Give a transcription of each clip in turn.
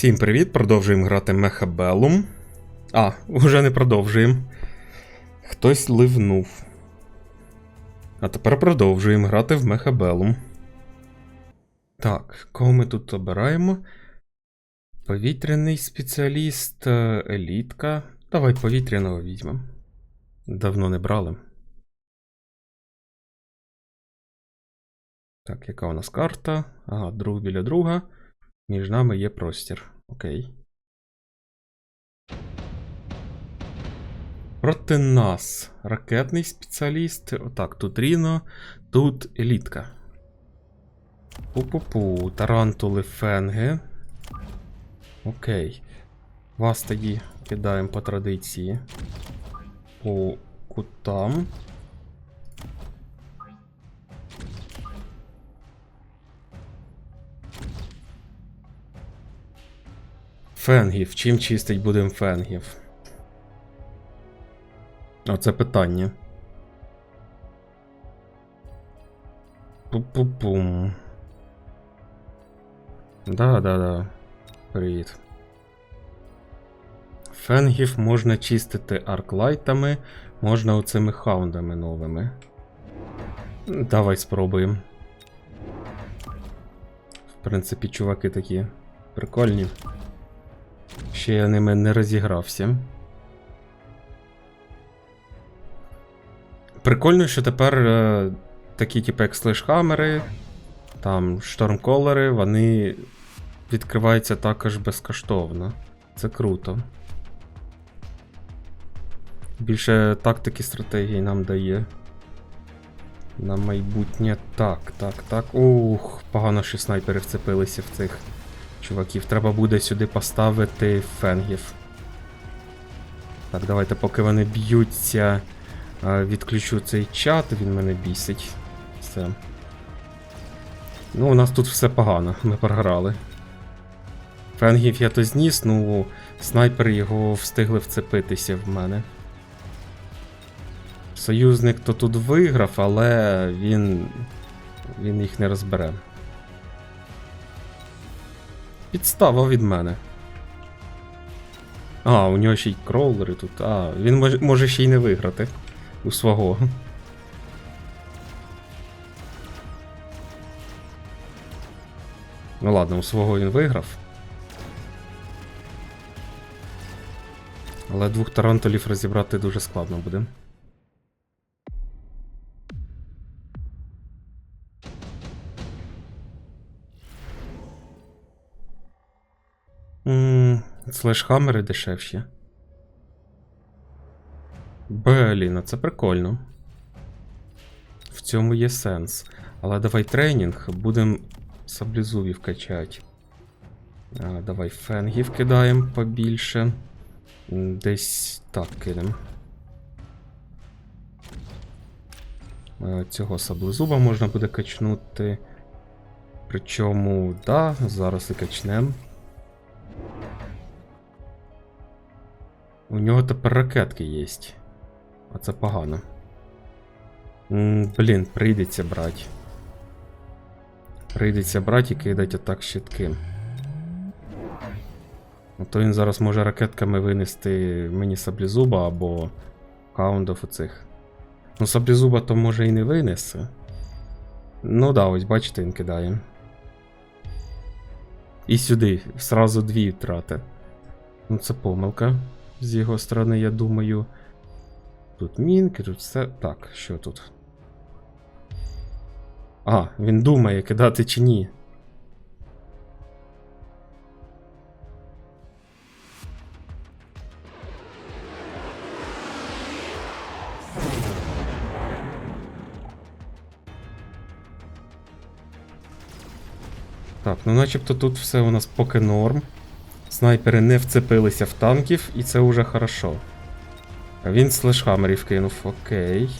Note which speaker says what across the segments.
Speaker 1: Всім привіт! Продовжуємо грати Мехабелум. А, уже не продовжуємо. Хтось ливнув. А тепер продовжуємо грати в Мехабелум. Так, кого ми тут обираємо? Повітряний спеціаліст, е, елітка. Давай повітряного візьмемо. Давно не брали. Так, яка у нас карта? Ага, друг біля друга. Між нами є простір. Окей. Проти нас ракетний спеціаліст. Отак, тут Ріно, тут елітка. Пу-пу-пу, тарантули фенги. Окей. Вас тоді кидаємо по традиції. По кутам. Фенгів. Чим чистить будемо фенгів? Оце питання. Пу-пу-пум. Да-да-да. Привіт. Фенгів можна чистити арклайтами, можна оцими хаундами новими. Давай спробуємо. В принципі, чуваки такі прикольні. Ще я ними не розігрався. Прикольно, що тепер е, такі, типу, як слешхамери, там штормколери, вони відкриваються також безкоштовно. Це круто. Більше тактики стратегії нам дає. На майбутнє. Так, так, так. Ух, погано, що снайпери вцепилися в цих чуваків. Треба буде сюди поставити фенгів. Так, давайте, поки вони б'ються, е, відключу цей чат, він мене бісить. Все. Ну, у нас тут все погано, ми програли. Фенгів я то зніс, ну снайпери його встигли вцепитися в мене. Союзник то тут виграв, але він. він їх не розбере. Підстава від мене. А, у нього ще й кроулери тут. А, він може, може ще й не виграти у свого. Ну ладно, у свого він виграв. Але двох тарантулів розібрати дуже складно буде. Слешхамери дешевші. Блін, це прикольно. В цьому є сенс. Але давай тренінг, будемо саблізувів качати. А, давай фенгів кидаємо побільше. Десь так кинемо. Цього саблезуба можна буде качнути. Причому, да, зараз і качнемо. У нього тепер ракетки є. А це погано. М, Блін, прийдеться брати. Прийдеться брати і кидати отак щитки. А то він зараз може ракетками винести мені саблізуба або каундов оцих. Ну, саблізуба то може і не винесе. Ну да, ось бачите, він кидає. І сюди, сразу дві втрати. Ну, це помилка з його сторони, я думаю. Тут мінки, тут все. Так, що тут? А, він думає, кидати чи ні. Так, ну начебто тут все у нас поки норм. Снайпери не вцепилися в танків, і це вже хорошо. Він слешхамерів кинув, окей.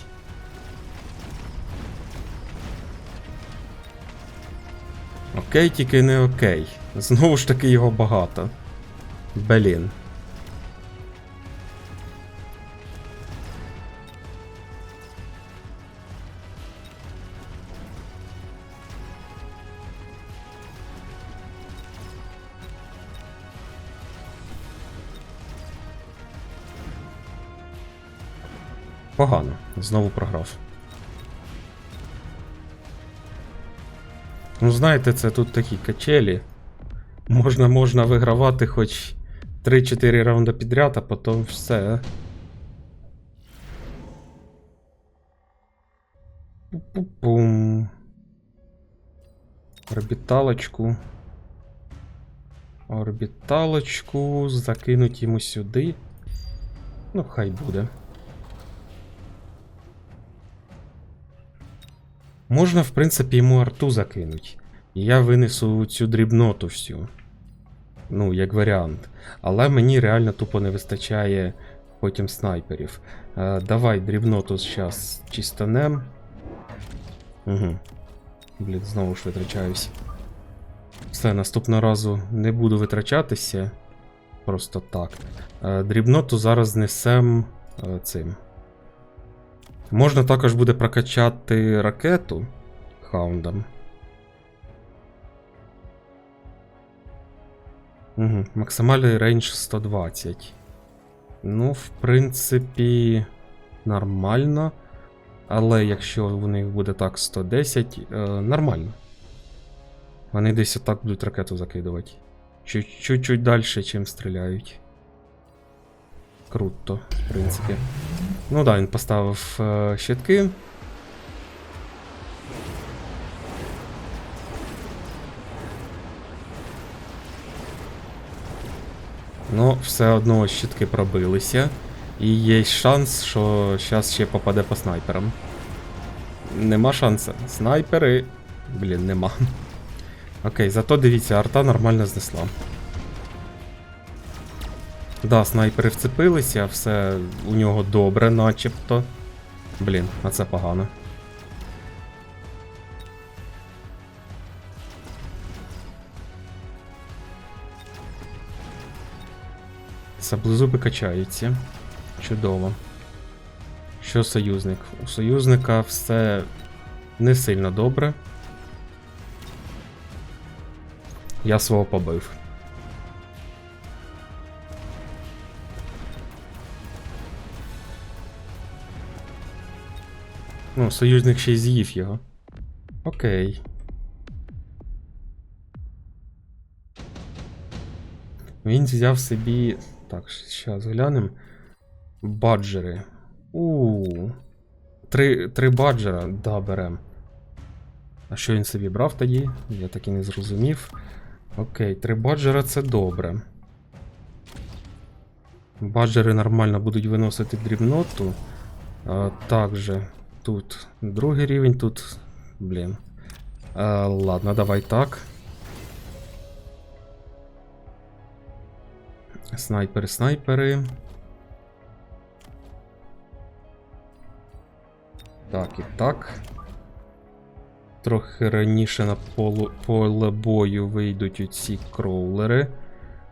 Speaker 1: Окей, тільки не окей. Знову ж таки його багато. Блін. Знову програв. Ну, знаєте, це тут такі качелі. Можна, можна вигравати хоч 3-4 раунди підряд, а потім все. Пу-пу-пум. Орбіталочку. Орбіталочку закинуть йому сюди. Ну, хай буде. Можна, в принципі, йому арту закинуть. І я винесу цю дрібноту всю. Ну, як варіант. Але мені реально тупо не вистачає потім снайперів. Е, давай дрібноту зараз чистанем. Угу. Блін, знову ж витрачаюсь. Все, наступного разу не буду витрачатися. Просто так. Е, дрібноту зараз знесем е, цим. Можна також буде прокачати ракету хаундом. Угу. Максимальний рейндж 120. Ну, в принципі, нормально. Але якщо у них буде так 110, е, нормально. Вони десь отак будуть ракету закидувати. Чуть- Чуть-чуть далі, чим стріляють. Круто, в принципі. Ну да, він поставив е, щитки. Ну, все одно щитки пробилися. І є шанс, що зараз ще попаде по снайперам. Нема шансу. Снайпери. Блін, нема. Окей, зато дивіться, арта нормально знесла. Да, снайпери вцепилися, все у нього добре, начебто. Блін, а це погано. Саблезуби качаються. Чудово. Що союзник? У союзника все не сильно добре. Я свого побив. Ну, союзник ще й з'їв його. Окей. Він взяв собі. Так, зараз глянемо. Баджери. У. Три, три баджера, да, берем. А що він собі брав тоді? Я так і не зрозумів. Окей, три баджера це добре. Баджери нормально будуть виносити дрібноту. А, також тут другий рівень, тут. Блін. А, ладно, давай так. Снайпери, снайпери. Так, і так. Трохи раніше на полу, поле бою вийдуть оці кроулери.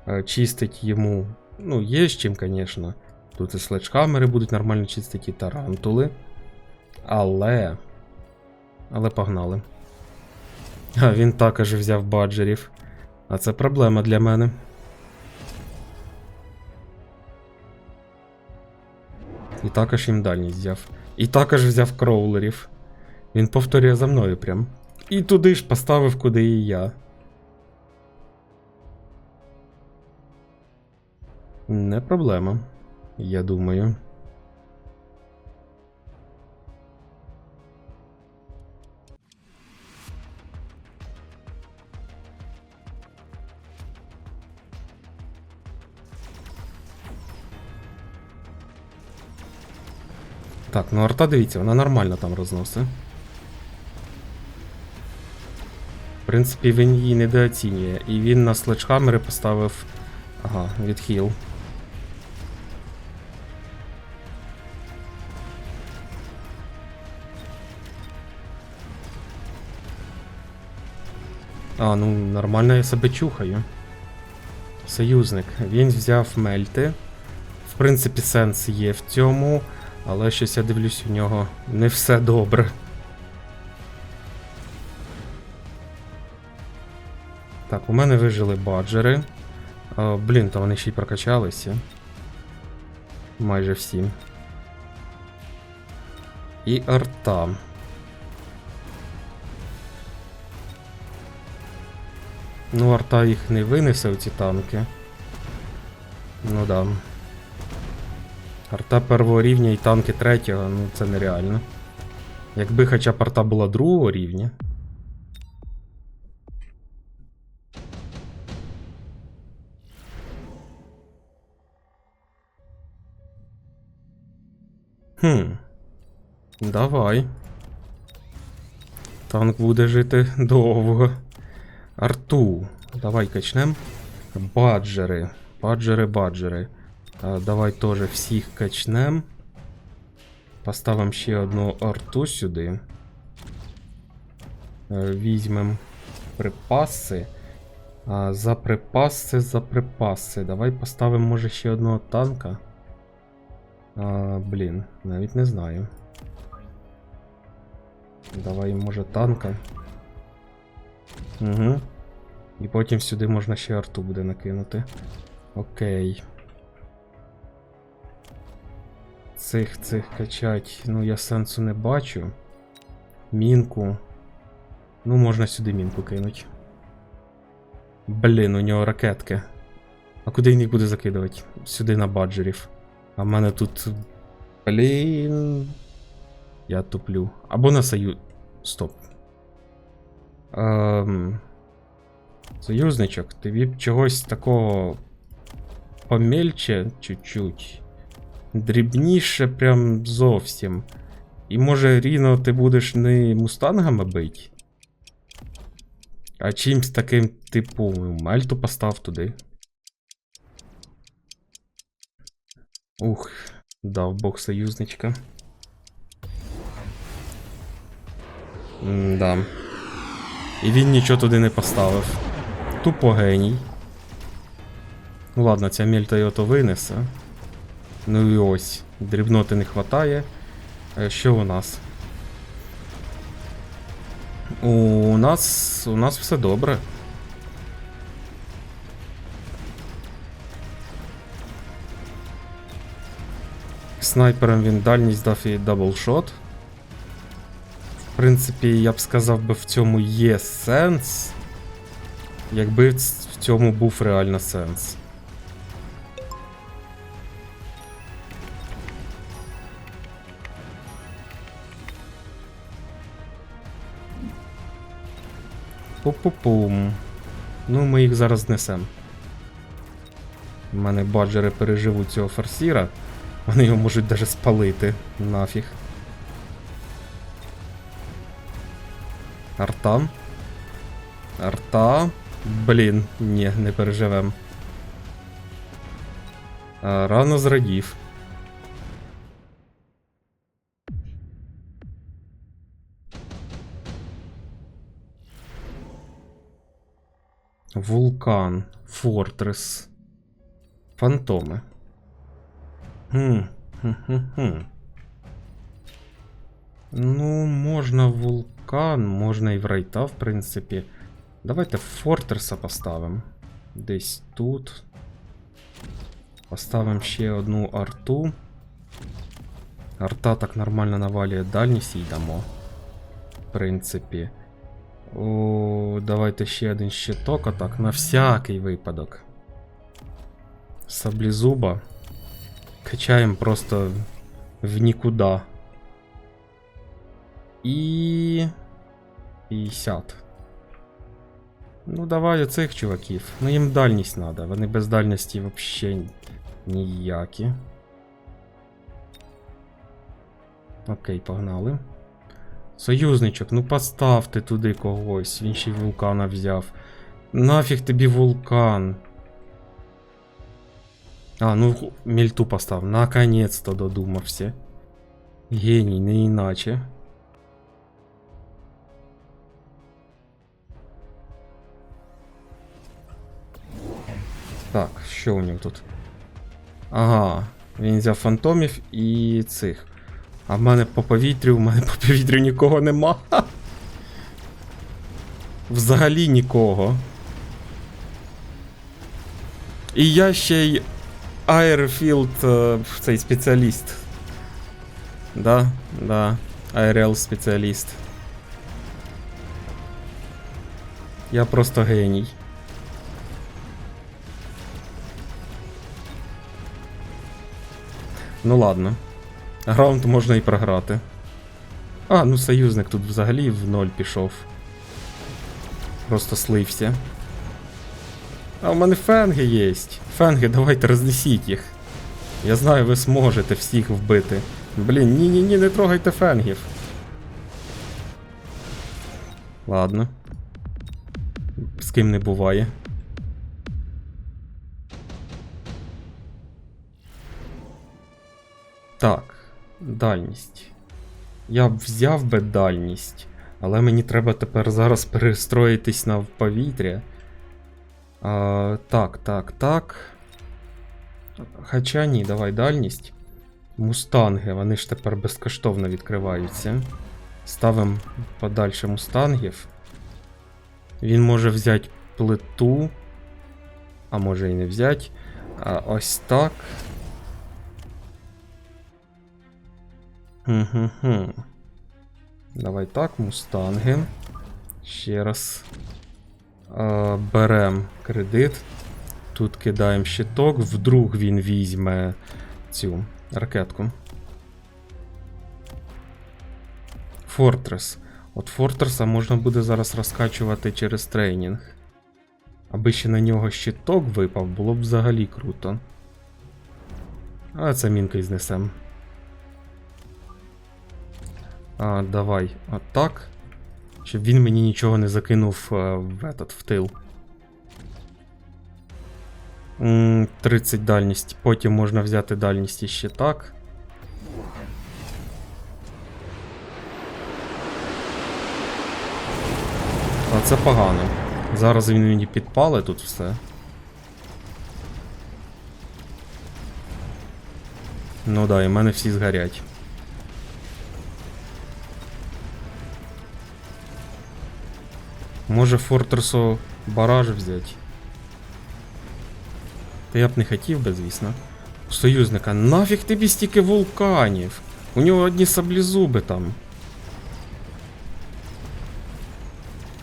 Speaker 1: Е, Чистить йому. Ну, є з чим, звісно. Тут і следжхаммери будуть нормально чистити і тарантули. Але. Але погнали. А він також взяв баджерів. А це проблема для мене. І також їм дальність взяв. І також взяв кроулерів. Він повторює за мною прям. І туди ж поставив, куди і я. Не проблема, я думаю. Так, ну арта дивіться, вона нормально там розносить. В принципі, він її недооцінює. І він на следжхаммери поставив. Ага, відхил. А, ну нормально я себе чухаю. Союзник. Він взяв мельти. В принципі, сенс є в цьому, але щось я дивлюсь, у нього не все добре. Так, у мене вижили баджери. А, блін, то вони ще й прокачалися. Майже всі. І арта. Ну, арта їх не винесе, у ці танки. Ну да. Арта першого рівня і танки третього, ну це нереально. Якби хоча б арта була другого рівня. Хм. Давай. Танк буде жити довго. Арту. Давай качнем. Баджери. Баджери, баджери. А, давай теж всіх качнем. Поставимо ще одну арту сюди. Е, Візьмем припаси. За припаси, за припаси. Давай поставимо, може, ще одного танка. А, блін, навіть не знаю. Давай, може, танка. Угу. І потім сюди можна ще арту буде накинути. Окей. Цих цих качать, ну я сенсу не бачу. Мінку. Ну, можна сюди мінку кинуть. Блін, у нього ракетки. А куди він їх буде закидувати? Сюди на баджерів. А в мене тут. Блін. Я туплю. Або на союз. Стоп. Ем... Союзничок, тобі б чогось такого помельче чуть-чуть. Дрібніше прям зовсім. І може Ріно ти будеш не мустангами бить? А чимсь таким, типу, Мельту постав туди. Ух, дав Бог союзничка. М-да. І він нічого туди не поставив. Тупо геній. Ладно, ця мельта його то винесе. Ну і ось. Дрібноти не хватає. Е, Що у нас? У нас. У нас все добре. Снайпером він дальність дав і даблшот. В принципі, я б сказав би в цьому є сенс. Якби в цьому був реально сенс. Пу-пу-пум. Ну, ми їх зараз знесемо. У мене баджери переживуть цього форсіра. Вони його можуть навіть спалити. Нафіг. Арта. Арта. Блін, ні, не переживем. Рано зрадів. Вулкан. Фортрес. Фантоми. Хм. Хм-хм-хм. Ну, можна вулкан, можна і в райта, в принципі. Давайте Фортреса поставимо. Десь тут. Поставимо ще одну арту. Арта так нормально навалює дальність і дамо. В принципі. О, давайте ще один щиток, а так, на всякий випадок. Саблезуба. Качаємо просто в нікуди. І. 50. Ну, давай оцих чуваків. Ну їм дальність треба. Вони без дальності взагалі ніякі. Окей, погнали. Союзничок, ну поставте туди когось. Він ще й вулкана взяв. Нафіг тобі вулкан. А, ну мільту постав. Наконець-то додумався. Геній, не іначе. Так, що у нього тут? Ага, він взяв фантомів і цих. А в мене по повітрю, в мене по повітрю нікого нема. Взагалі нікого. І я ще й Airfield е, цей спеціаліст. Да, да. АРЛ спеціаліст. Я просто геній. Ну ладно. Раунд можна і програти. А, ну союзник тут взагалі в ноль пішов. Просто слився. А у мене фенги є. Фенги, давайте рознесіть їх. Я знаю, ви зможете всіх вбити. Блін, ні-ні-ні, не трогайте фенгів. Ладно. З ким не буває. Так, дальність. Я б взяв би дальність, але мені треба тепер зараз перестроїтись на повітря. А, так, так, так. Хоча ні, давай дальність. Мустанги, вони ж тепер безкоштовно відкриваються. Ставимо подальше мустангів. Він може взяти плиту. А може і не взяти. А ось так. Хм-хм-хм. Давай так, мустанги. Ще раз. А, берем кредит. Тут кидаємо щиток, вдруг він візьме цю ракетку. Фортрес. От Фортреса можна буде зараз розкачувати через тренінг. Аби ще на нього щиток випав, було б взагалі круто. А це мінкою знесем. А, давай, отак. Щоб він мені нічого не закинув е, в этот, в тил. 30 дальність. Потім можна взяти дальність іще так. А це погано. Зараз він мені підпалить тут все. Ну да, і в мене всі згорять. Може Фортресу бараж взяти? Та я б не хотів би, звісно. Союзника, нафіг тобі стільки вулканів? У нього одні саблізуби там.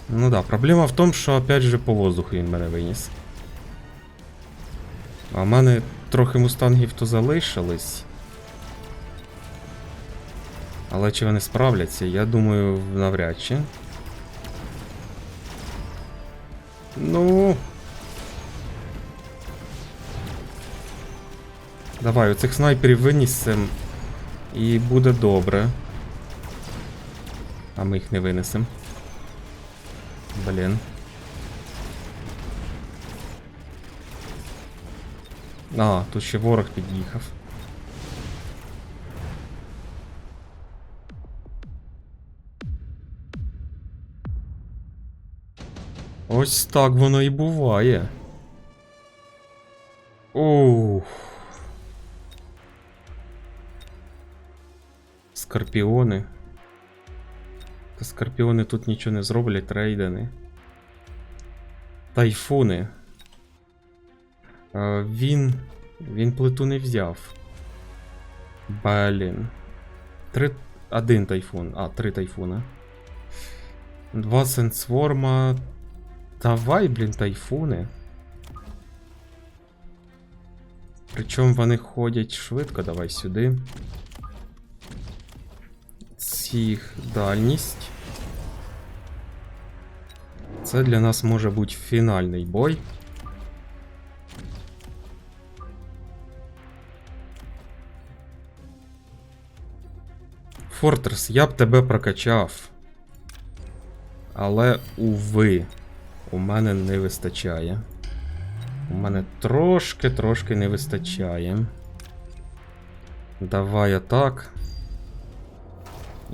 Speaker 1: Ну да, проблема в тому, що опять же по воздуху він мене виніс. А в мене трохи мустангів то залишились. Але чи вони справляться, я думаю, навряд чи. Ну. Давай, оцих снайперів винісем. І буде добре. А ми їх не винесем. Блін. А, тут ще ворог під'їхав. Ось так воно і буває. Ух. Скорпіони. Та скорпіони тут нічого не зроблять, рейдени. Тайфуни. Е, він. Він плиту не взяв. Блін. Три. Один тайфун. А, три тайфуна. Два сенсворма. Давай, блін, тайфуни. Причому вони ходять швидко, давай сюди. Цих дальність. Це для нас може бути фінальний бой. Фортрес, я б тебе прокачав. Але, уви, у мене не вистачає. У мене трошки-трошки не вистачає. Давай атак.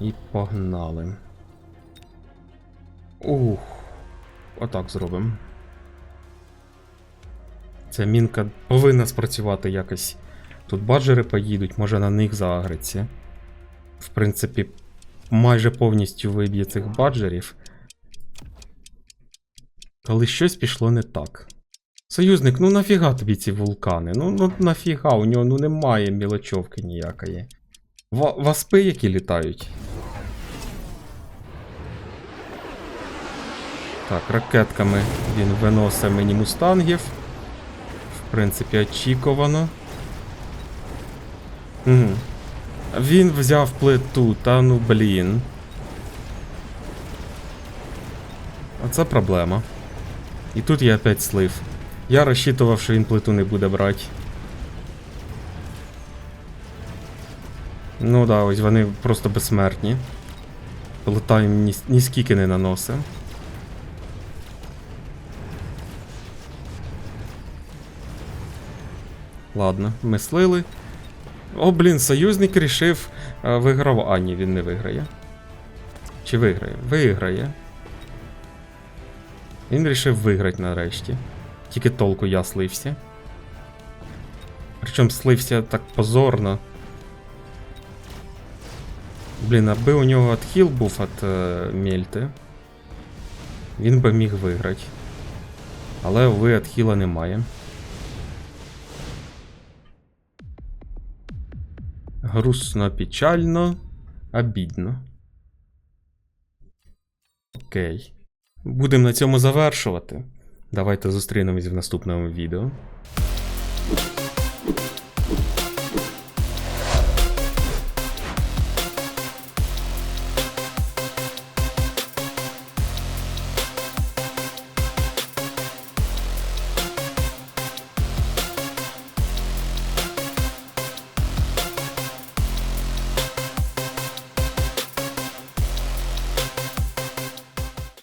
Speaker 1: І погнали. Ух. Отак зробимо. Ця мінка повинна спрацювати якось. Тут баджери поїдуть, може на них заагриться. В принципі, майже повністю виб'є цих баджерів. Але щось пішло не так. Союзник, ну нафіга тобі ці вулкани? Ну ну нафіга, у нього ну немає мілочовки ніякої. В Васпи які літають. Так, ракетками він виносить мені мустангів. В принципі, очікувано. Угу. Він взяв плиту, та ну блін. А це проблема. І тут я опять слив. Я розчитував, що він плиту не буде брати. Ну да, ось вони просто безсмертні. Плита їм ні, ні скільки не наносить. Ладно, ми слили. О, блін, союзник рішив е, виграв. А, ні, він не виграє. Чи виграє? Виграє. Він рішив виграти нарешті. Тільки толку я слився. Причому слився так позорно. Блін, аби у нього отхіл був від е, Мельти. Він би міг виграти. Але, увы, отхіла немає. Грустно, печально, обідно. Окей. Будемо на цьому завершувати. Давайте зустрінемось в наступному відео.